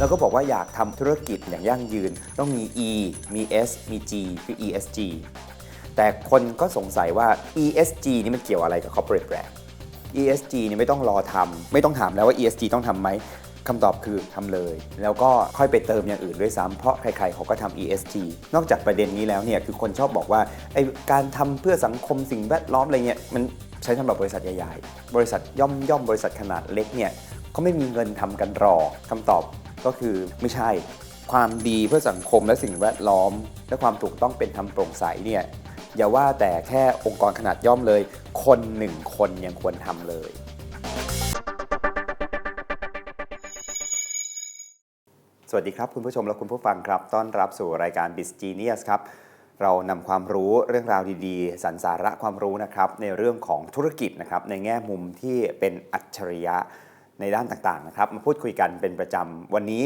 แล้วก็บอกว่าอยากทำธุรกิจอย่างยั่งยืน ต้องมี E มี S มี G คือ ESG แต่คนก็สงสัยว่า ESG นี่มันเกี่ยวอะไรกับ corporate brand ESG นี่ไม่ต้องรอทำไม่ต้องถามแล้วว่า ESG ต้องทำไหมคำตอบคือทำเลย แล้วก็ค่อยไปเติมอย่างอื่นด้วยซ้ำเพราะใครๆเขาก็ทำ ESG นอกจากประเด็นนี้แล้วเนี่ยคือคนชอบบอกว่าไอการทำเพื่อสังคมสิ่งแวดล้อมอะไรเงี้ยมันใช้สำหรับบริษัทใหญ่ๆ บริษัทย่อมย่อมบริษัทขนาดเล็กเนี่ยเขาไม่มีเงินทำกันหรอกคำตอบ ก็คือไม่ใช่ ความดีเพื่อสังคมและสิ่งแวดล้อม และความถูกต้องเป็นธรรมโปร่งใสเนี่ยอย่าว่าแต่แค่องค์กรขนาดย่อมเลย คนหนึ่งคนยังควรทำเลยสวัสดีครับ คุณผู้ชมและคุณผู้ฟังครับต้อนรับสู่รายการ b i z Genius ครับ เรานำความรู้เรื่องราวดีๆสรรสาระความรู้นะครับในเรื่องของธุรกิจนะครับในแง่มุมที่เป็นอัจฉริยะ ในด้านต่างๆนะครับ มาพูดคุยกันเป็นประจำวันนี้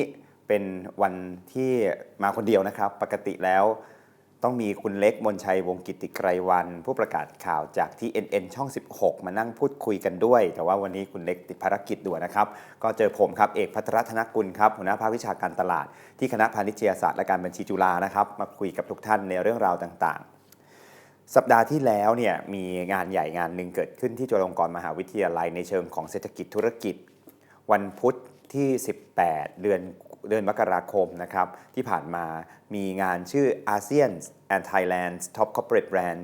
เป็นวันที่มาคนเดียวนะครับ ปกติแล้ว ต้องมีคุณเล็กมนชัยวงกิติไกรวัน ผู้ประกาศข่าวจากที่ NN ช่อง 16 มานั่งพูดคุยกันด้วย แต่ว่าวันนี้คุณเล็กติดภารกิจด่วนนะครับ ก็เจอผมครับเอกพัทรธนกุลครับหัวหน้าภาควิชาการตลาด ที่คณะพาณิชยศาสตร์และการบัญชีจุฬานะครับ มาคุยกับทุกท่านในเรื่องราวต่างๆสัปดาห์ที่แล้วเนี่ยมีงานใหญ่งานหนึ่งเกิดขึ้นที่จุฬาลงกรณ์มหาวิทยาลัยในเชิงของเศรษฐกิจธุรกิจ วันพุธที่ 18 เดือนเดือนมกราคมนะครับที่ผ่านมามีงานชื่อ ASEAN and Thailand Top Corporate Brand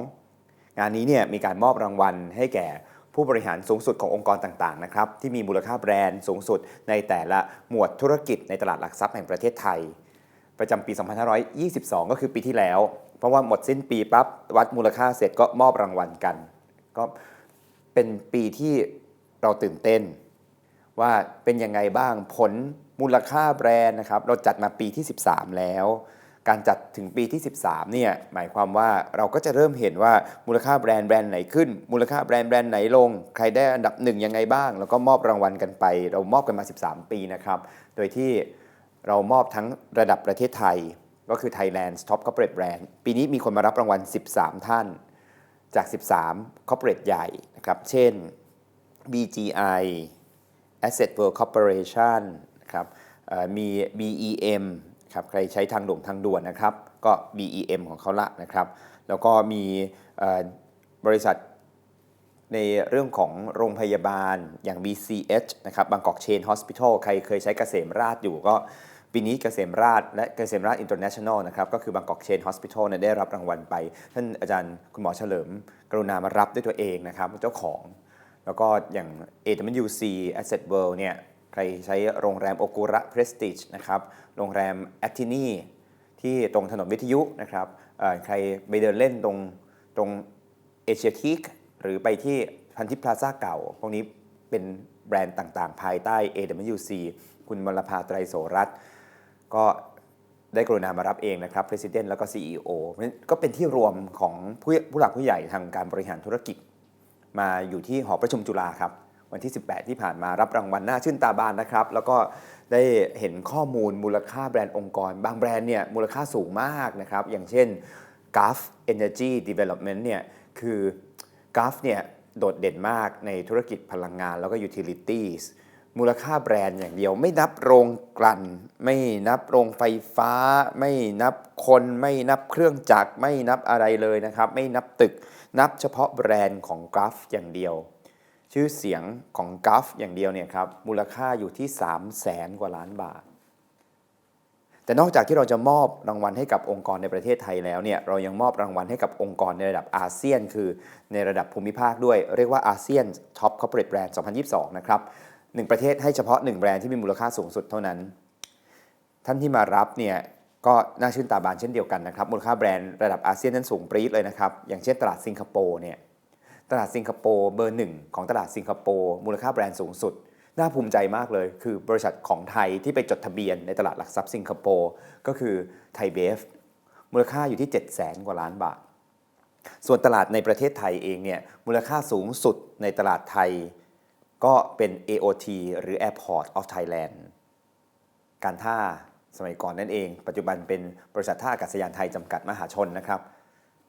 2022 งานนี้เนี่ยมีการมอบรางวัลให้แก่ผู้บริหารสูงสุดขององค์กรต่างๆนะครับที่มีมูลค่าแบรนด์สูงสุดในแต่ละหมวดธุรกิจในตลาดหลักทรัพย์แห่งประเทศไทย ประจำปี 2522 ก็คือปีที่แล้ว เพราะว่าหมดสิ้นปีปั๊บวัดมูลค่าเสร็จก็มอบรางวัลกัน ก็เป็นปีที่ เราตื่นเต้น ว่าเป็นยังไงบ้างผลมูลค่าแบรนด์นะครับ เราจัดมาปีที่ 13 แล้ว การจัดถึงปีที่ 13 เนี่ยหมายความว่าเราก็จะเริ่มเห็นว่ามูลค่าแบรนด์แบรนด์ไหนขึ้น มูลค่าแบรนด์แบรนด์ไหนลง ใครได้อันดับหนึ่งยังไงบ้าง แล้วก็มอบรางวัลกันไป เรามอบกันมา 13 ปีนะครับ โดยที่เรามอบทั้งระดับประเทศไทยก็คือ Thailand Top Corporate Brand ปีนี้มีคนมารับรางวัล 13 ท่านจาก 13 corporate ใหญ่นะครับ เช่น BGI Asset World Corporation นะครับมี BEM ครับใครใช้ทางด่วนทางด่วนนะครับ ก็ BEM ของเขาละนะครับ แล้วก็มีบริษัทในเรื่องของโรงพยาบาลอย่าง BCH นะครับบางกอกเชน Hospital ใครเคยใช้เกษมราชอยู่ก็ปีนี้เกษมราชและเกษมราช International นแนลนะครับก็คือบางกอกเชน Hospital เนี่ยได้รับรางวัลไป ท่านอาจารย์คุณหมอเฉลิม กรุณามารับด้วยตัวเองนะครับ เจ้าของ แล้วก็อย่าง AWC Asset World เนี่ยใครใช้โรงแรมโอกุระ Prestige นะครับโรงแรม a t t i n i ที่ตรงถนนวิทยุนะครับใครไปเดินเล่นตรงตรงเอเชียทีคหรือไปที่พันธิพลาซ่าเก่า พวกนี้เป็นแบรนด์ต่างๆ ภายใต้ AWC คุณมลภาไตรโสรัตน์ก็ได้กรุณามารับเองนะครับ President แล้วก็ CEO ก็เป็นที่รวมของผู้ผู้หลักผู้ใหญ่ทางการบริหารธุรกิจ มาอยู่ที่หอประชุมจุฬาครับ วันที่ 18 ที่ผ่านมารับรางวัลน่าชื่นตาบานนะครับ แล้วก็ได้เห็นข้อมูลมูลค่าแบรนด์องค์กร บางแบรนด์เนี่ยมูลค่าสูงมากนะครับ อย่างเช่น g u f Energy Development เนี่ยคือ g u f เนี่ยโดดเด่นมากในธุรกิจพลังงานแล้วก็ Utilities มูลค่าแบรนด์อย่างเดียวไม่นับโรงกลั่น ไม่นับโรงไฟฟ้า ไม่นับคน ไม่นับเครื่องจักร ไม่นับอะไรเลยนะครับ ไม่นับตึก นับเฉพาะแบรนด์ของกราฟอย่างเดียว ชื่อเสียงของกราฟอย่างเดียวเนี่ยครับมูลค่าอยู่ที่ 3 0 0แสนกว่าล้านบาท แต่นอกจากที่เราจะมอบรางวัลให้กับองค์กรในประเทศไทยแล้วเนี่ยเรายังมอบรางวัลให้กับองค์กรในระดับอาเซียน คือในระดับภูมิภาคด้วย เรียกว่าอาเซียน Top Corporate Brand 2022 นะครับหนึ่งประเทศให้เฉพาะหนึ่งแบรนด์ที่มีมูลค่าสูงสุดเท่านั้น ท่านที่มารับเนี่ย ก็น่าชื่นตาบานเช่นเดียวกันนะครับมูลค่าแบรนด์ระดับอาเซียนนั้นสูงปรี๊ดเลยนะครับอย่างเช่นตลาดสิงคโปร์เนี่ยตลาดสิงคโปร์เบอร์หนึ่งของตลาดสิงคโปร์มูลค่าแบรนด์สูงสุด น่าภูมิใจมากเลย คือบริษัทของไทยที่ไปจดทะเบียนในตลาดหลักทรัพย์สิงคโปร์ก็คือไทยเบฟมูลค่าอยู่ที่ 7 0 0แสนกว่าล้านบาท ส่วนตลาดในประเทศไทยเองเนี่ยมูลค่าสูงสุดในตลาดไทย ก็เป็น AOT หรือ Airport of Thailand การท่า สมัยก่อนนั่นเอง ปัจจุบันเป็นบริษัทท่าอากาศยานไทยจำกัดมหาชนนะครับ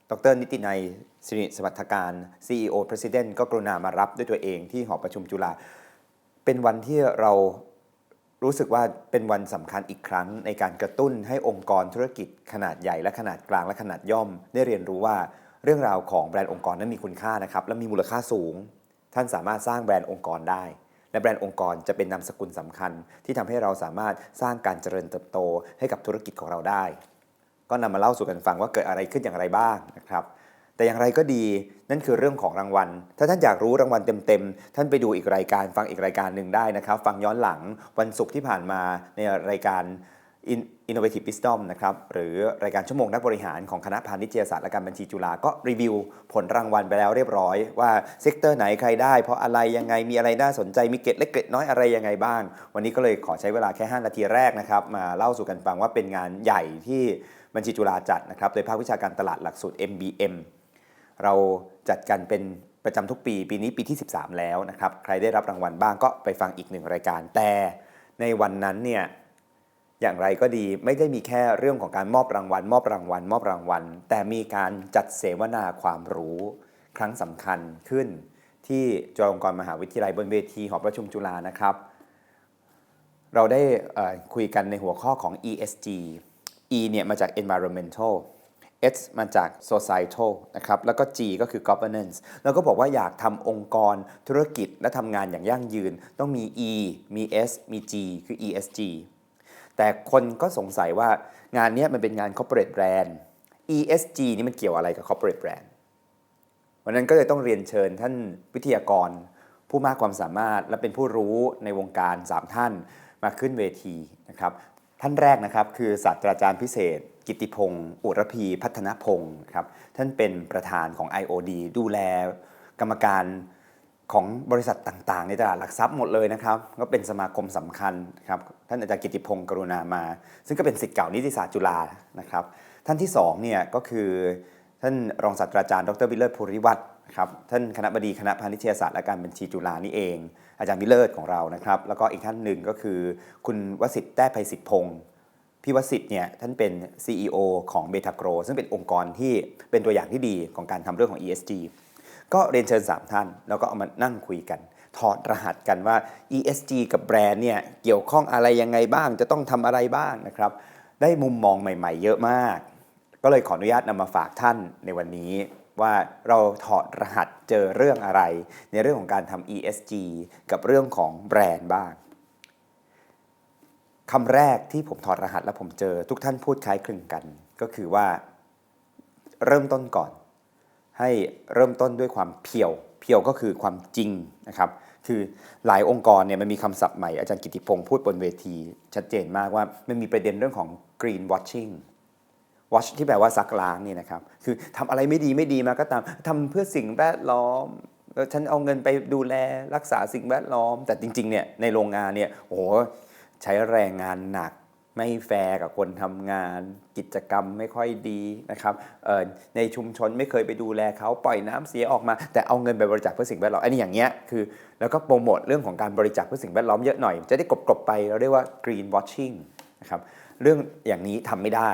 ดรนิตินัยสิริสวัสดิการ CEO President ก็กรุณามารับด้วยตัวเองที่หอประชุมจุฬา เป็นวันที่เรารู้สึกว่าเป็นวันสำคัญอีกครั้งในการกระตุ้นให้องค์กรธุรกิจขนาดใหญ่และขนาดกลางและขนาดย่อม ได้เรียนรู้ว่าเรื่องราวของแบรนด์องค์กรนั้นมีคุณค่านะครับและมีมูลค่าสูง ท่านสามารถสร้างแบรนด์องค์กรได้ และแบรนด์องค์กรจะเป็นนามสกุลสำคัญ ที่ทำให้เราสามารถสร้างการเจริญเติบโตให้กับธุรกิจของเราได้ ก็นำมาเล่าสู่กันฟังว่าเกิดอะไรขึ้นอย่างไรบ้างนะครับแต่อย่างไรก็ดีนั่นคือเรื่องของรางวัล ถ้าท่านอยากรู้รางวัลเต็มๆ ท่านไปดูอีกรายการฟังอีกรายการหนึ่งได้นะครับ ฟังย้อนหลังวันศุกร์ที่ผ่านมาในรายการ Innovative Wisdom นะครับหรือรายการชั่วโมงนักบริหารของคณะพาณิชยศาสตร์และการบัญชีจุฬาก็รีวิวผลรางวัลไปแล้วเรียบร้อย ว่าเซกเตอร์ไหนใครได้ เพราะอะไรยังไงมีอะไรน่าสนใจมีเกร็ดเล็กเกร็ดน้อยอะไรยังไงบ้าง วันนี้ก็เลยขอใช้เวลาแค่ 5 นาทีแรกนะครับมาเล่าสู่กันฟังว่าเป็นงานใหญ่ที่บัญชีจุฬาจัดนะครับโดยภาควิชาการตลาดหลักสูตร MBM เราจัดกันเป็นประจำทุกปี ปีนี้ปีที่ 13 แล้วนะครับใครได้รับรางวัลบ้างก็ไปฟังอีกหนึ่งรายการแต่ในวันนั้นเนี่ย อย่างไรก็ดีไม่ได้มีแค่เรื่องของการมอบรางวัล มอบรางวัล มอบรางวัล แต่มีการจัดเสวนาความรู้ ครั้งสำคัญขึ้น ที่จุฬาลงกรณ์มหาวิทยาลัยบนเวทีหอประชุมจุฬานะครับ เราได้คุยกันในหัวข้อของ ESG E เนี่ยมาจาก environmental S มาจาก societal นะครับ แล้วก็ G ก็คือ governance แล้วก็บอกว่าอยากทำองค์กรธุรกิจและทำงานอย่างยั่งยืน ต้องมี E มี S มี G คือ ESG แต่คนก็สงสัยว่างานนี้มันเป็นงาน corporate brand ESG นี่มันเกี่ยวอะไรกับ corporate brand วันนั้นก็เลยต้องเรียนเชิญท่านวิทยากร ผู้มากความสามารถและเป็นผู้รู้ในวงการ 3 ท่านมาขึ้นเวทีนะครับท่านแรกนะครับคือศาสตราจารย์พิเศษ กิตติพงศ์อุรพีพัฒนพงศ์ครับท่านเป็นประธานของ IOD ดูแลกรรมการ ของบริษัทต่างๆ ในตลาดหลักทรัพย์หมดเลยนะครับ ก็เป็นสมาคมสำคัญครับท่านอาจารย์กิติพงศ์กรุณามา ซึ่งก็เป็นศิษย์เก่านิติศาสตร์จุฬานะครับ ท่านที่สองเนี่ยก็คือท่านรองศาสตราจารย์ดรวิเลศภูริวัฒน์ครับท่านคณะบดีคณะพาณิชยศาสตร์และการบัญชีจุฬานี่เอง อาจารย์วิเลศของเรานะครับ แล้วก็อีกท่านหนึ่งก็คือ คุณวสิทธิ์แต้ไพศิษฐ์พงศ์พี่วสิทธิ์เนี่ยท่านเป็น CEO ของเบทาโกรซึ่งเป็นองค์กรที่เป็นตัวอย่างที่ดีของการทำเรื่องของ ESG ก็เรียนเชิญ 3 ท่าน แล้วก็เอามานั่งคุยกัน ถอดรหัสกันว่า ESG กับแบรนด์เนี่ยเกี่ยวข้องอะไรยังไงบ้าง จะต้องทำอะไรบ้างนะครับ ได้มุมมองใหม่ ๆ เยอะมาก ก็เลยขออนุญาตนำมาฝากท่านในวันนี้ว่าเราถอดรหัสเจอเรื่องอะไร ในเรื่องของการทำ ESG กับเรื่องของแบรนด์บ้างคำแรกที่ผมถอดรหัสแล้วผมเจอ ทุกท่านพูดคล้ายคลึงกัน ก็คือว่า เริ่มต้นก่อน ให้เริ่มต้นด้วยความเพียว เพียวก็คือความจริงนะครับ คือหลายองค์กรเนี่ยมันมีคำศัพท์ใหม่ อาจารย์กิติพงศ์พูดบนเวทีชัดเจนมากว่ามันมีประเด็นเรื่องของ green watching watch ที่แปลว่าซักล้างนี่นะครับ คือทำอะไรไม่ดีไม่ดีมาก็ตามทำเพื่อสิ่งแวดล้อมแล้วฉันเอาเงินไปดูแลรักษาสิ่งแวดล้อม แต่จริงๆเนี่ยในโรงงานเนี่ยโอ้ใช้แรงงานหนัก ไม่แฟร์กับคนทำงาน กิจกรรมไม่ค่อยดีนะครับในชุมชนไม่เคยไปดูแลเขาปล่อยน้ำเสียออกมา แต่เอาเงินไปบริจาคเพื่อสิ่งแวดล้อมอันนี้อย่างเงี้ยคือแล้วก็โปรโมทเรื่องของการบริจาคเพื่อสิ่งแวดล้อมเยอะหน่อย จะได้กลบๆไปเราเรียกว่า green watching นะครับเรื่องอย่างนี้ทำไม่ได้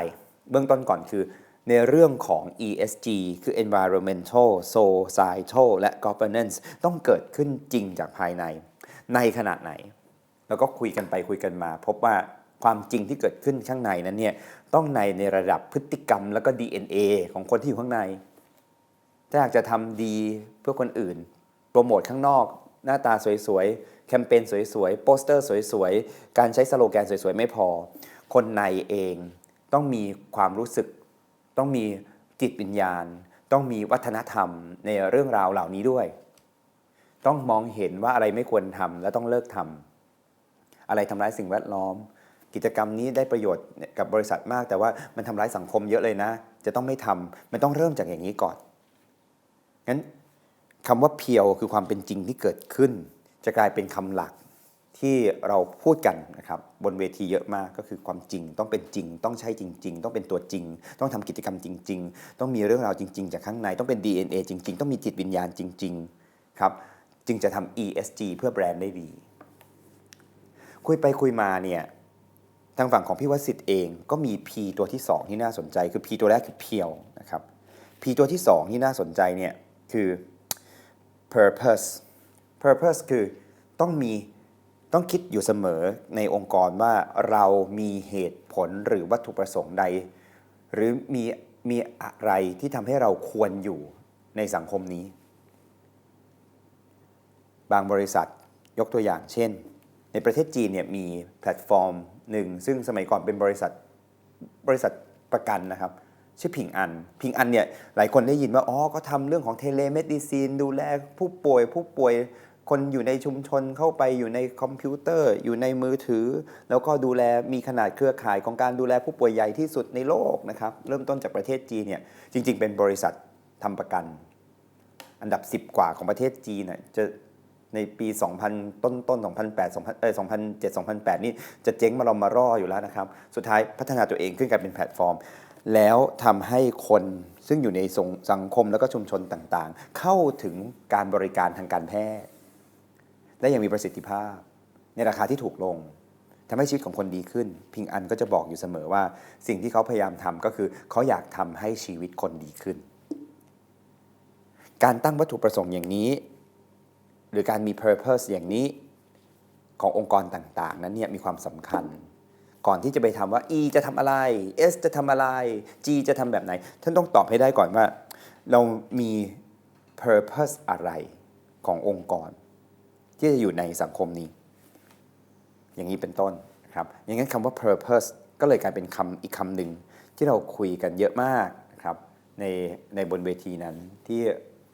เบื้องต้นก่อนคือในเรื่องของ ESG คือ environmental societal และ governance ต้องเกิดขึ้นจริงจากภายใน ในขนาดไหน แล้วก็คุยกันไปคุยกันมา พบว่า ความจริงที่เกิดขึ้นข้างในนั้นเนี่ยต้องในในระดับพฤติกรรมแล้วก็ DNA ของคนที่อยู่ข้างใน ถ้าอยากจะทำดีเพื่อคนอื่น โปรโมทข้างนอก หน้าตาสวยๆ แคมเปญสวยๆ โปสเตอร์สวยๆ การใช้สโลแกนสวยๆ ไม่พอ คนในเองต้องมีความรู้สึก ต้องมีจิตวิญญาณ ต้องมีวัฒนธรรมในเรื่องราวเหล่านี้ด้วย ต้องมองเห็นว่าอะไรไม่ควรทำและต้องเลิกทำอะไรทำร้ายสิ่งแวดล้อม กิจกรรมนี้ได้ประโยชน์กับบริษัทมาก แต่ว่ามันทำร้ายสังคมเยอะเลยนะ จะต้องไม่ทำมันต้องเริ่มจากอย่างนี้ก่อนงั้นคำว่าเพียวคือความเป็นจริงที่เกิดขึ้น จะกลายเป็นคำหลักที่เราพูดกันนะครับบนเวทีเยอะมากก็คือความจริงต้องเป็นจริง ต้องใช่จริง ๆ ต้องเป็นตัวจริง ต้องทำกิจกรรมจริง ๆ ต้องมีเรื่องราวจริง ๆ จากข้างในต้องเป็น DNA จริง ๆ ต้องมีจิตวิญญาณจริง ๆ ครับ จึงจะทำ ESG เพื่อแบรนด์ได้ดี คุยไปคุยมาเนี่ย ทางฝั่งของพี่วสิทธิ์เองก็มี P ตัวที่ 2 ที่น่าสนใจ คือ P ตัวแรกคือเพียวนะครับ P ตัวที่ 2 ที่น่าสนใจเนี่ยคือ purpose purpose คือต้องมีต้องคิดอยู่เสมอในองค์กรว่าเรามีเหตุผลหรือวัตถุประสงค์ใด หรือมีมีอะไรที่ทำให้เราควรอยู่ในสังคมนี้ บางบริษัทยกตัวอย่างเช่น ในประเทศจีนเนี่ยมีแพลตฟอร์ม หนึ่งซึ่งสมัยก่อนเป็นบริษัทบริษัทประกันนะครับ ชื่อพิงอัน พิงอันเนี่ยหลายคนได้ยินว่าอ๋อก็ทำเรื่องของเทเลเมดิซีน ดูแลผู้ป่วยผู้ป่วยคนอยู่ในชุมชนเข้าไปอยู่ในคอมพิวเตอร์ อยู่ในมือถือ แล้วก็ดูแลมีขนาดเครือข่ายของการดูแลผู้ป่วยใหญ่ที่สุดในโลกนะครับ เริ่มต้นจากประเทศจีนเนี่ยจริง ๆ เป็นบริษัททำประกัน อันดับ 10 กว่าของประเทศจีนน่ะจะ ในปี 2000 ต้นต้น2008 2000เอ่อ2007 2008 นี่จะเจ๊งมาเรามารออยู่แล้วนะครับ สุดท้ายพัฒนาตัวเองขึ้นกลายเป็นแพลตฟอร์ม แล้วทำให้คนซึ่งอยู่ในสังคมแล้วก็ชุมชนต่างๆ เข้าถึงการบริการทางการแพทย์ ได้อย่างมีประสิทธิภาพ ในราคาที่ถูกลงทำให้ชีวิตของคนดีขึ้น พิงอันก็จะบอกอยู่เสมอว่า สิ่งที่เขาพยายามทำก็คือเขาอยากทำให้ชีวิตคนดีขึ้น การตั้งวัตถุประสงค์อย่างนี้ หรือการมี purpose อย่างนี้ขององค์กรต่าง ๆ นั้นเนี่ยมีความสำคัญ ก่อนที่จะไปทำว่า E จะทำอะไร S จะทำอะไร G จะทำแบบไหน ท่านต้องตอบให้ได้ก่อนว่า เรามี purpose อะไรขององค์กร ที่จะอยู่ในสังคมนี้ อย่างนี้เป็นต้นนะครับอย่างนั้นคำว่า purpose ก็เลยกลายเป็นคำอีกคำหนึ่งที่เราคุยกันเยอะมากนะครับในในบนเวทีนั้นที่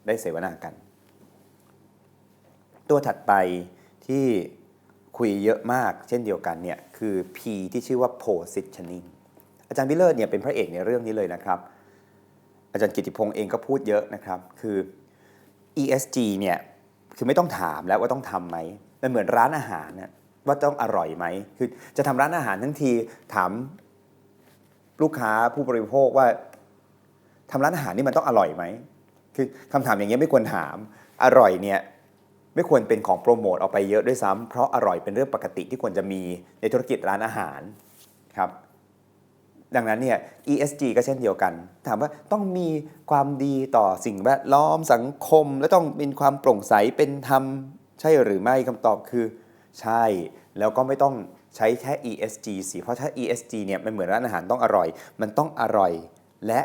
ได้เสวนากัน ตัวถัดไปที่คุยเยอะมาก เช่นเดียวกันเนี่ยคือ P ที่ชื่อว่า positioning อาจารย์วิเลอร์เนี่ยเป็นพระเอกในเรื่องนี้เลยนะครับ อาจารย์กิติพงศ์เองก็พูดเยอะนะครับ คือ ESG เนี่ยคือไม่ต้องถามแล้วว่าต้องทำไหมมันเหมือนร้านอาหารนะว่าต้องอร่อยไหมคือจะทำร้านอาหารทั้งทีถามลูกค้าผู้บริโภคว่าทำร้านอาหารนี่มันต้องอร่อยไหมคือคำถามอย่างเงี้ยไม่ควรถามอร่อยเนี่ย ไม่ควรเป็นของโปรโมทออกไปเยอะด้วยซ้ำเพราะอร่อยเป็นเรื่องปกติที่ควรจะมีในธุรกิจร้านอาหารครับดังนั้นเนี่ย ESG ก็เช่นเดียวกัน ถามว่าต้องมีความดีต่อสิ่งแวดล้อมสังคม และต้องมีความโปร่งใสเป็นธรรม ใช่หรือไม่คำตอบคือใช่ แล้วก็ไม่ต้องใช้แค่ ESG สิเพราะถ้า ESG เนี่ยมันเหมือนร้านอาหารต้องอร่อย มันต้องอร่อยและ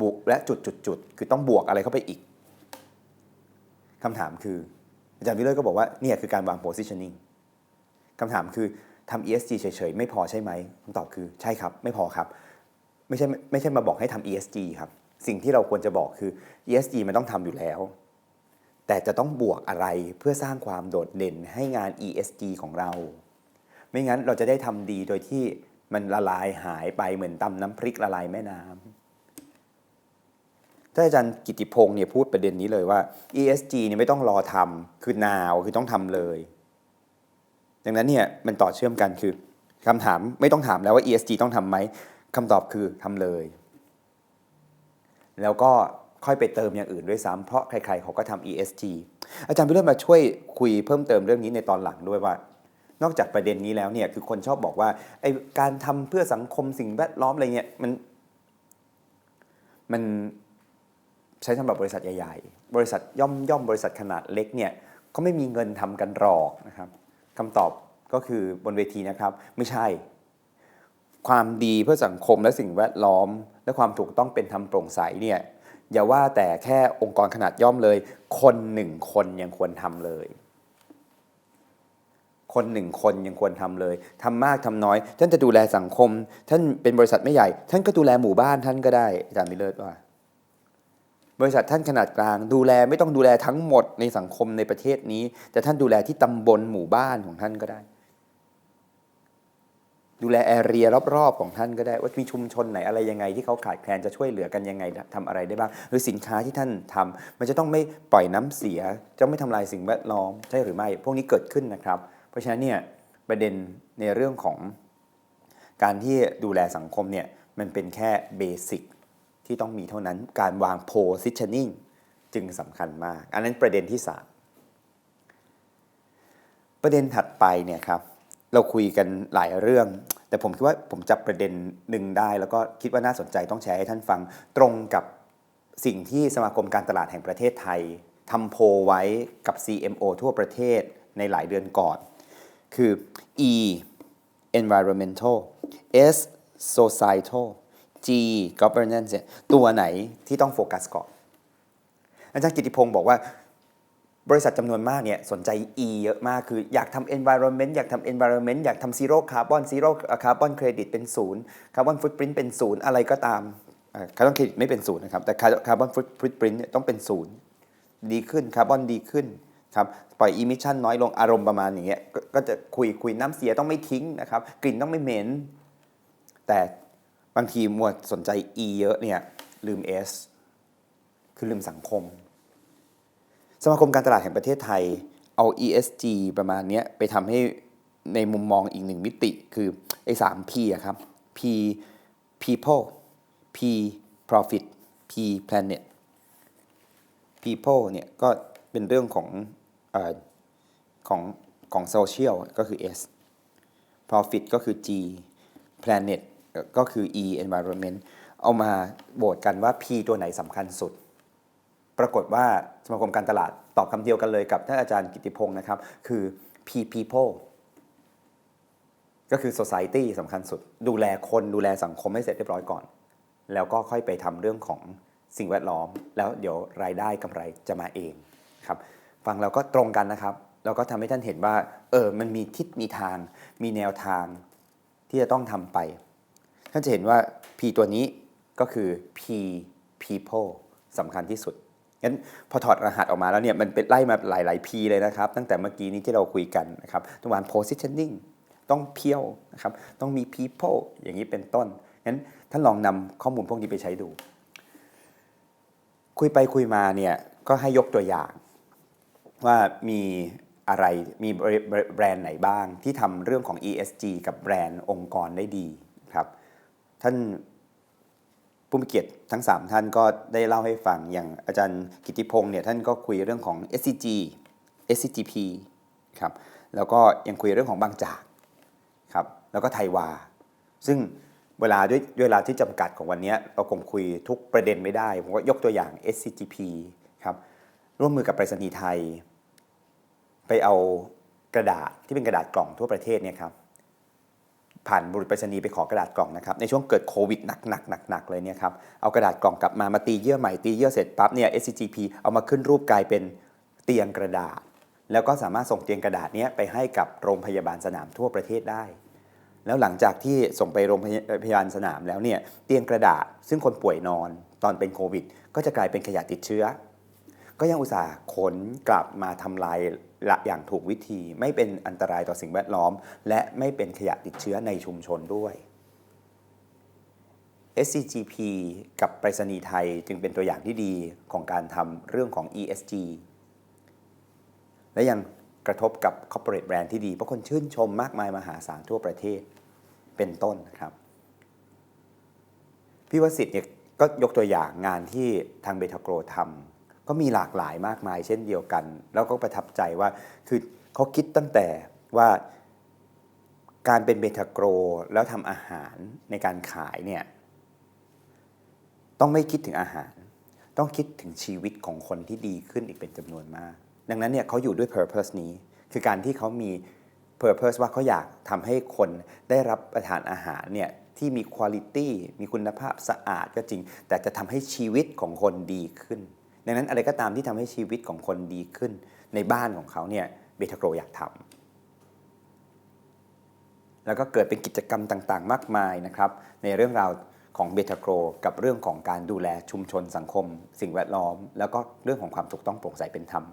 บุกและจุดจุดจุดคือต้องบวกอะไรเข้าไปอีก คำถามคือ อาจารย์วิเลอร์ก็บอกว่าเนี่ยคือการวาง positioning คำถามคือทำ ESG เฉยๆ ไม่พอใช่ไหมคำตอบคือใช่ครับ ไม่พอครับ ไม่ใช่ไม่ใช่มาบอกให้ทำ ESG ครับ สิ่งที่เราควรจะบอกคือ ESG มันต้องทำอยู่แล้ว แต่จะต้องบวกอะไรเพื่อสร้างความโดดเด่นให้งาน ESG ของเรา ไม่งั้นเราจะได้ทำดีโดยที่มันละลายหายไปเหมือนตำน้ำพริกละลายแม่น้ำ ท่าอาจารย์กิติพงศ์เนี่ยพูดประเด็นนี้เลยว่า ESG เนี่ยไม่ต้องรอทำคือ now คือต้องทำเลย ดังนั้นเนี่ยมันต่อเชื่อมกันคือคำถามไม่ต้องถามแล้วว่า ESG ต้องทำไหมคำตอบคือทำเลย แล้วก็ค่อยไปเติมอย่างอื่นด้วยซ้ำเพราะใครๆเขาก็ทำ ESG อาจารย์พิเรศมาช่วยคุยเพิ่มเติมเรื่องนี้ในตอนหลังด้วยว่านอกจากประเด็นนี้แล้วเนี่ยคือคนชอบบอกว่าไอการทำเพื่อสังคมสิ่งแวดล้อมอะไรเงี้ยมันมัน ใช้สำหรับบริษัทใหญ่ๆ บริษัทย่อมย่อมบริษัทขนาดเล็กเนี่ยก็ไม่มีเงินทำกันหรอกนะครับคำตอบก็คือบนเวทีนะครับ ไม่ใช่ ความดีเพื่อสังคมและสิ่งแวดล้อม และความถูกต้องเป็นธรรมโปร่งใสเนี่ยอย่าว่าแต่แค่องค์กรขนาดย่อมเลย คนหนึ่งคนยังควรทำเลย คนหนึ่งคนยังควรทำเลยทำมากทำน้อย ท่านจะดูแลสังคม ท่านเป็นบริษัทไม่ใหญ่ ท่านก็ดูแลหมู่บ้านท่านก็ได้อาจารย์มิเลิศว่า บริษัทท่านขนาดกลาง ดูแลไม่ต้องดูแลทั้งหมดในสังคมในประเทศนี้ แต่ท่านดูแลที่ตำบลหมู่บ้านของท่านก็ได้ ดูแลแอเรียรอบๆของท่านก็ได้ ว่ามีชุมชนไหนอะไรยังไง ที่เขาขาดแคลนจะช่วยเหลือกันยังไงทำอะไรได้บ้าง หรือสินค้าที่ท่านทำมันจะต้องไม่ปล่อยน้ำเสียจะไม่ทำลายสิ่งแวดล้อมใช่หรือไม่ พวกนี้เกิดขึ้นนะครับ เพราะฉะนั้นเนี่ยประเด็นในเรื่องของการที่ดูแลสังคมเนี่ยมันเป็นแค่เบสิก ที่ต้องมีเท่านั้นการวาง positioning จึงสำคัญมาก อันนั้นประเด็นที่ 3 ประเด็นถัดไปเนี่ยครับเราคุยกันหลายเรื่อง แต่ผมคิดว่าผมจับประเด็นหนึ่งได้ แล้วก็คิดว่าน่าสนใจต้องแชร์ให้ท่านฟังตรงกับสิ่งที่สมาคมการตลาดแห่งประเทศไทยทำโพลไว้กับ CMO ทั่วประเทศในหลายเดือนก่อน คือ E environmental S societal G governance เนี่ยตัวไหนที่ต้องโฟกัสก่อนอาจารย์กิติพงศ์บอกว่าบริษัทจำนวนมากเนี่ยสนใจ E เยอะมากคืออยากทำ environment อยากทำ environment อยากทำ zero carbon zero carbon credit เป็นศูนย์ carbon footprint เป็นศูนย์อะไรก็ตามคาร์บอนเครดิตไม่เป็นศูนย์นะครับ แต่ carbon footprint เนี่ยต้องเป็นศูนย์ดีขึ้นคาร์บอนดีขึ้นครับปล่อยอิมิชันน้อยลงอารมณ์ประมาณอย่างเงี้ยกก็จะคุยคุยน้ำเสียต้องไม่ทิ้งนะครับ กลิ่นต้องไม่เหม็น แต่ บางทีมัวสนใจ E เยอะเนี่ยลืม S คือลืมสังคม สมาคมการตลาดแห่งประเทศไทยเอา ESG ประมาณนี้ไปทำให้ในมุมมองอีกหนึ่งมิติคือไอ้สาม P อะครับ P people P profit P planet people เนี่ยก็เป็นเรื่องของอของของโซเชียลก็คือ S profit ก็คือ G planet ก็คือ E environment เอามาโบทกันว่า P ตัวไหนสำคัญสุด ปรากฏว่าสมาคมการตลาดตอบคำเดียวกันเลยกับท่านอาจารย์กิติพงศ์นะครับ คือ P people ก็คือ society สำคัญสุด ดูแลคนดูแลสังคมให้เสร็จเรียบร้อยก่อน แล้วก็ค่อยไปทำเรื่องของสิ่งแวดล้อม แล้วเดี๋ยวรายได้กำไรจะมาเองครับ ฟังเราก็ตรงกันนะครับแล้วก็ทำให้ท่านเห็นว่า เออ มันมีทิศมีทาง มีแนวทางที่จะต้องทำไป ท่านจะเห็นว่า P ตัวนี้ก็คือ P people สำคัญที่สุดงั้นพอถอดรหัสออกมาแล้วเนี่ยมันเป็นไล่มาหลาย ๆ P เลยนะครับ ตั้งแต่เมื่อกี้นี้ที่เราคุยกันนะครับตรงวัน positioning ต้องเพียวนะครับต้องมี people อย่างนี้เป็นต้นงั้นท่านลองนำข้อมูลพวกนี้ไปใช้ดู คุยไปคุยมาเนี่ยก็ให้ยกตัวอย่าง ว่ามีอะไรมีแบรนด์ไหนบ้างที่ทำเรื่องของ ESG กับแบรนด์องค์กรได้ดี ท่านผู้มีเกียรติทั้ง 3 ท่านก็ได้เล่าให้ฟังอย่างอาจารย์กิติพงศ์เนี่ยท่านก็คุยเรื่องของ SCG SCGP ครับแล้วก็ยังคุยเรื่องของบางจากครับแล้วก็ไทยวา ซึ่งเวลาด้วยเวลาที่จำกัดของวันนี้เราคงคุยทุกประเด็นไม่ได้ ผมก็ยกตัวอย่าง SCGP ครับร่วมมือกับไปรษณีย์ไทย ไปเอากระดาษที่เป็นกระดาษกล่องทั่วประเทศเนี่ยครับ ผ่านบุรุษไปรษณีย์ไปขอกระดาษกล่องนะครับในช่วงเกิดโควิดหนักหนักหนักหนักเลยเนี่ยครับเอากระดาษกล่องกลับมามาตีเยื่อใหม่ตีเยื่อเสร็จปั๊บเนี่ย SCGP เอามาขึ้นรูปกลายเป็นเตียงกระดาษ แล้วก็สามารถส่งเตียงกระดาษนี้ไปให้กับโรงพยาบาลสนามทั่วประเทศได้ แล้วหลังจากที่ส่งไปโรงพยาบาลสนามแล้วเนี่ยเตียงกระดาษ ซึ่งคนป่วยนอนตอนเป็นโควิด ก็จะกลายเป็นขยะติดเชื้อ ก็ยังอุตส่าห์ขนกลับมาทำลาย ละอย่างถูกวิธีไม่เป็นอันตรายต่อสิ่งแวดล้อม และไม่เป็นขยะติดเชื้อในชุมชนด้วย SCGP กับไปรษณีย์ไทยจึงเป็นตัวอย่างที่ดีของการทำเรื่องของ ESG และยังกระทบกับ corporate brand ที่ดีเพราะคนชื่นชมมากมายมหาศาลทั่วประเทศเป็นต้นนะครับพี่วสิทธิ์เนี่ยก็ยกตัวอย่างงานที่ทางเบทาโกรทำ ก็มีหลากหลายมากมายเช่นเดียวกัน แล้วก็ประทับใจว่าคือเขาคิดตั้งแต่ว่าการเป็นเบทาโกรแล้วทำอาหารในการขายเนี่ยต้องไม่คิดถึงอาหาร ต้องคิดถึงชีวิตของคนที่ดีขึ้นอีกเป็นจำนวนมาก ดังนั้นเนี่ยเขาอยู่ด้วย purpose นี้ คือการที่เขามี purpose ว่าเขาอยากทำให้คนได้รับประทานอาหารเนี่ยที่มีคุณภาพมีคุณภาพสะอาดก็จริง แต่จะทำให้ชีวิตของคนดีขึ้น ดังนั้นอะไรก็ตามที่ทำให้ชีวิตของคนดีขึ้น ในบ้านของเขาเนี่ยเบทาโกรอยากทำแล้วก็เกิดเป็นกิจกรรมต่างๆ มากมายนะครับ ในเรื่องราวของเบทาโกรกับเรื่องของการดูแลชุมชนสังคม สิ่งแวดล้อม แล้วก็เรื่องของความถูกต้องโปร่งใสเป็นธรรม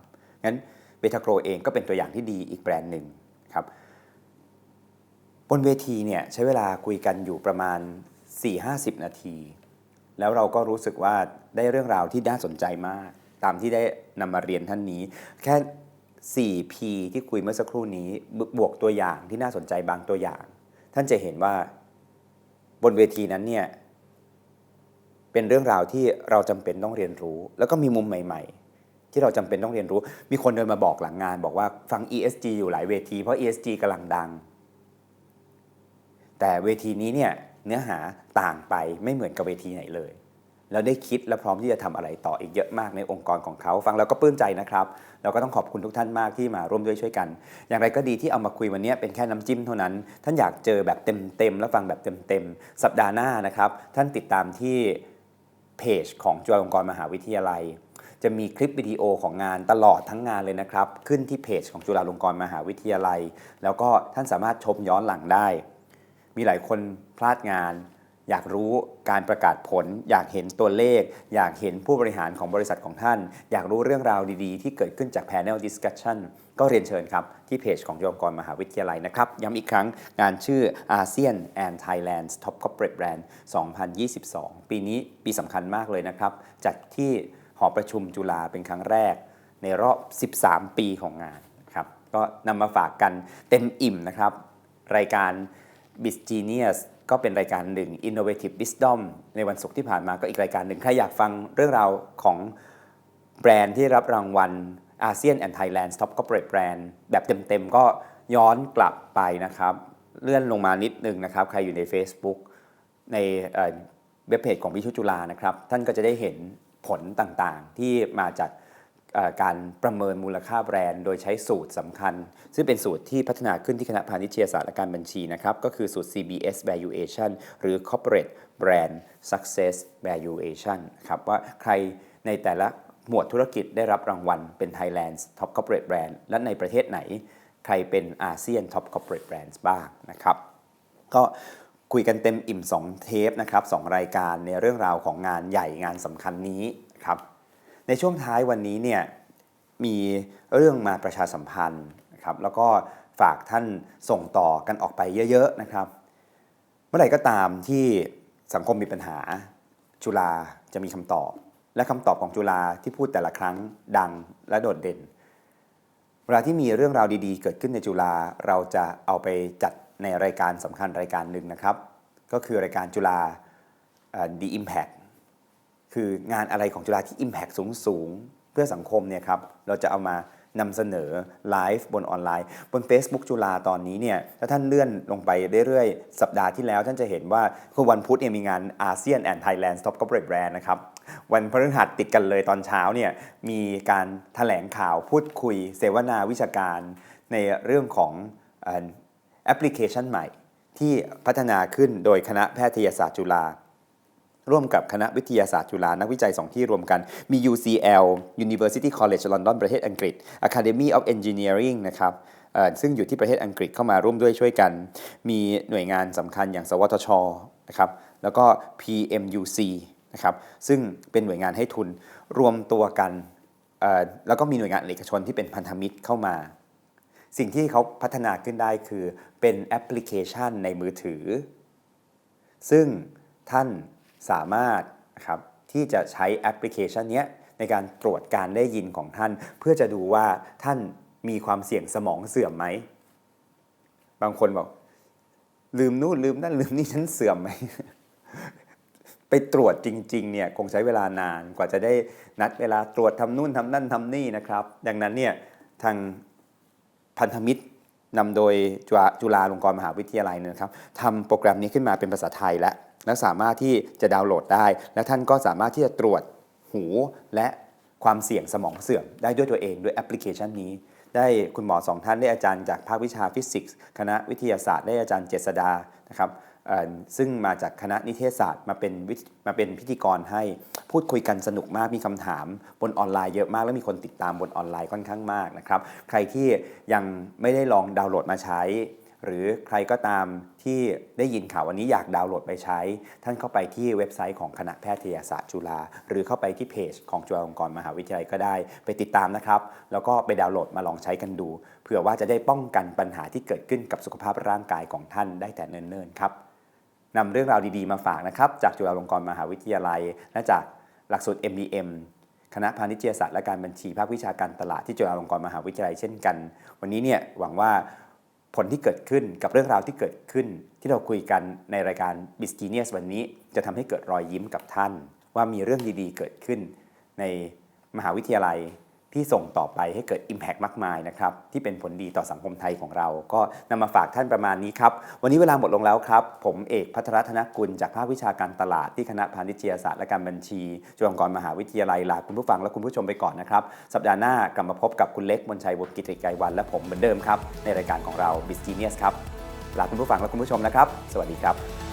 งั้นเบทาโกรเองก็เป็นตัวอย่างที่ดีอีกแบรนด์หนึ่งครับบนเวทีเนี่ยใช้เวลาคุยกันอยู่ประมาณ4-50 นาที แล้วเราก็รู้สึกว่าได้เรื่องราวที่น่าสนใจมาก ตามที่ได้นำมาเรียนท่านนี้ แค่ 4P ที่คุยเมื่อสักครู่นี้บวกตัวอย่างที่น่าสนใจบางตัวอย่าง ท่านจะเห็นว่าบนเวทีนั้นเนี่ยเป็นเรื่องราวที่เราจำเป็นต้องเรียนรู้ แล้วก็มีมุมใหม่ ๆ ที่เราจำเป็นต้องเรียนรู้ มีคนเดินมาบอกหลังงาน บอกว่าฟัง ESG อยู่หลายเวทีเพราะ ESG กำลังดัง แต่เวทีนี้เนี่ย เนื้อหาต่างไปไม่เหมือนกับเวทีไหนเลย แล้วได้คิดและพร้อมที่จะทำอะไรต่ออีกเยอะมากในองค์กรของเขา ฟังแล้วก็ปลื้มใจนะครับ เราก็ต้องขอบคุณทุกท่านมากที่มาร่วมด้วยช่วยกัน อย่างไรก็ดีที่เอามาคุยวันนี้เป็นแค่น้ำจิ้มเท่านั้น ท่านอยากเจอแบบเต็มๆแล้วฟังแบบเต็มๆสัปดาห์หน้านะครับท่านติดตามที่เพจของจุฬาลงกรณ์มหาวิทยาลัยจะมีคลิปวิดีโอของงานตลอดทั้งงานเลยนะครับ ขึ้นที่เพจของจุฬาลงกรณ์มหาวิทยาลัย แล้วก็ท่านสามารถชมย้อนหลังได้ มีหลายคนพลาดงาน อยากรู้การประกาศผล อยากเห็นตัวเลข อยากเห็นผู้บริหารของบริษัทของท่าน อยากรู้เรื่องราวดีๆ ที่เกิดขึ้นจาก Panel Discussion ก็เรียนเชิญครับ ที่เพจของจุฬาลงกรมหาวิทยาลัยนะครับ ย้ำอีกครั้งงานชื่อ ASEAN and Thailand's Top Corporate Brand 2022 ปีนี้ปีสำคัญมากเลยนะครับ จัดที่หอประชุมจุฬาเป็นครั้งแรก ในรอบ 13 ปีของงานครับก็นำมาฝากกันเต็มอิ่มนะครับ รายการ b i z Genius ก็เป็นรายการหนึ่ง Innovative Wisdom ในวันศุกร์ที่ผ่านมาก็อีกรายการหนึ่ง ใครอยากฟังเรื่องราวของแบรนด์ที่รับรางวัล ASEAN and Thailand Top Corporate Brand แบบเต็มๆ ก็ย้อนกลับไปนะครับ เลื่อนลงมานิดนึงนะครับ ใครอยู่ใน Facebook ในเว็บเพจของวิชุจุฬานะครับ ท่านก็จะได้เห็นผลต่างๆ ที่มาจาก การประเมินมูลค่าแบรนด์โดยใช้สูตรสำคัญ ซึ่งเป็นสูตรที่พัฒนาขึ้นที่คณะพาณิชยศาสตร์และการบัญชีนะครับ ก็คือสูตร CBS Valuation หรือ Corporate Brand Success Valuation ครับว่าใครในแต่ละหมวดธุรกิจได้รับรางวัลเป็น Thailand's Top Corporate Brand และในประเทศไหน ใครเป็นอาเซียน Top Corporate Brands บ้างนะครับ ก็คุยกันเต็มอิ่ม 2 เทปนะครับสองรายการในเรื่องราวของงานใหญ่งานสำคัญนี้ครับ ในช่วงท้ายวันนี้เนี่ยมีเรื่องมาประชาสัมพันธ์นะครับแล้วก็ฝากท่านส่งต่อกันออกไปเยอะๆนะครับ เมื่อไหร่ก็ตามที่สังคมมีปัญหาจุฬาจะมีคำตอบ และคำตอบของจุฬาที่พูดแต่ละครั้งดังและโดดเด่น เวลาที่มีเรื่องราวดีๆ เกิดขึ้นในจุฬาเราจะเอาไปจัดในรายการสำคัญรายการหนึ่งนะครับ ก็คือรายการจุฬาเอ่อ The Impact คืองานอะไรของจุฬาที่ Impact สูงสูงเพื่อสังคมเนี่ยครับเราจะเอามานำเสนอไลฟ์บนออนไลน์ บน Facebook จุฬาตอนนี้เนี่ยถ้าท่านเลื่อนลงไปเรื่อยๆ สัปดาห์ที่แล้ว ท่านจะเห็นว่าคือวันพุธเนี่ยมีงานอาเซียนแอนด์ไทยแลนด์ Top Corporate Brand นะครับวันพฤหัสติดกันเลยตอนเช้าเนี่ยมีการถแถลงข่าวพูดคุย เสวนาวิชาการในเรื่องของแอปพลิเคชันใหม่ ที่พัฒนาขึ้นโดยคณะแพทยศาสตร์จุฬา ร่วมกับคณะวิทยาศาสตร์จุฬา นักวิจัย 2 ที่รวมกัน มี UCL University College London ประเทศอังกฤษ Academy of Engineering นะครับซึ่งอยู่ที่ประเทศอังกฤษเข้ามาร่วมด้วยช่วยกัน มีหน่วยงานสำคัญอย่างสวทชนะครับแล้วก็ PMUC นะครับซึ่งเป็นหน่วยงานให้ทุนรวมตัวกันแล้วก็มีหน่วยงานเอกชนที่เป็นพันธมิตรเข้ามา สิ่งที่เขาพัฒนาขึ้นได้คือเป็นแอปพลิเคชันในมือถือ ซึ่งท่าน สามารถครับที่จะใช้แอปพลิเคชันนี้ในการตรวจการได้ยินของท่าน เพื่อจะดูว่าท่านมีความเสี่ยงสมองเสื่อมไหม บางคนบอก ลืมนู่นลืมนั่นลืมนี่ฉันเสื่อมไหม ไปตรวจจริงๆเนี่ยคงใช้เวลานานกว่าจะได้นัดเวลาตรวจทำนู่นทำนั่นทำนี่นะครับ ดังนั้นเนี่ยทางพันธมิตรนำโดยจุฬาลงกรณ์มหาวิทยาลัยเนยนะครับทำโปรแกรมนี้ขึ้นมาเป็นภาษาไทยและ และสามารถที่จะดาวน์โหลดได้ และท่านก็สามารถที่จะตรวจหูและความเสี่ยงสมองเสื่อมได้ด้วยตัวเองด้วยแอปพลิเคชันนี้ ได้คุณหมอสองท่านได้อาจารย์จากภาควิชาฟิสิกส์ คณะวิทยาศาสตร์ได้อาจารย์เจษดานะครับซึ่งมาจากคณะนิเทศศาสตร์มาเป็นมาเป็นพิธีกรให้พูดคุยกันสนุกมากมีคำถามบนออนไลน์เยอะมาก และมีคนติดตามบนออนไลน์ค่อนข้างมากนะครับ ใครที่ยังไม่ได้ลองดาวน์โหลดมาใช้ หรือใครก็ตามที่ได้ยินข่าววันนี้อยากดาวน์โหลดไปใช้ ท่านเข้าไปที่เว็บไซต์ของคณะแพทยศาสตร์จุฬาหรือเข้าไปที่เพจของจุฬาลงกรณ์มหาวิทยาลัยก็ได้ ไปติดตามนะครับ แล้วก็ไปดาวน์โหลดมาลองใช้กันดู เผื่อว่าจะได้ป้องกันปัญหาที่เกิดขึ้นกับสุขภาพร่างกายของท่านได้แต่เนิ่นๆครับนำเรื่องราวดีๆมาฝากนะครับจากจุฬาลงกรณ์มหาวิทยาลัย และจากหลักสูตร MBM คณะพาณิชยศาสตร์และการบัญชีภาควิชาการตลาดที่จุฬาลงกรณ์มหาวิทยาลัยเช่นกัน วันนี้เนี่ยหวังว่า ผลที่เกิดขึ้นกับเรื่องราวที่เกิดขึ้น ที่เราคุยกันในรายการ b i z Genius วันนี้ จะทำให้เกิดรอยยิ้มกับท่าน ว่ามีเรื่องดีๆ เกิดขึ้น ในมหาวิทยาลัย ที่ส่งต่อไปให้เกิด Impact มากมายนะครับ ที่เป็นผลดีต่อสังคมไทยของเรา ก็นำมาฝากท่านประมาณนี้ครับ วันนี้เวลาหมดลงแล้วครับ ผมเอกพัทรธนกุล จากภาควิชาการตลาดที่คณะพาณิชยศาสตร์และการบัญชีจุฬาลงกรณ์มหาวิทยาลัยลาคุณผู้ฟังและคุณผู้ชมไปก่อนนะครับ สัปดาห์หน้ากลับมาพบกับคุณเล็กมนชัยวงกิติไกรวัน และผมเหมือนเดิมครับในรายการของเรา b i z Genius ครับลาคุณผู้ฟังและคุณผู้ชมนะครับ สวัสดีครับ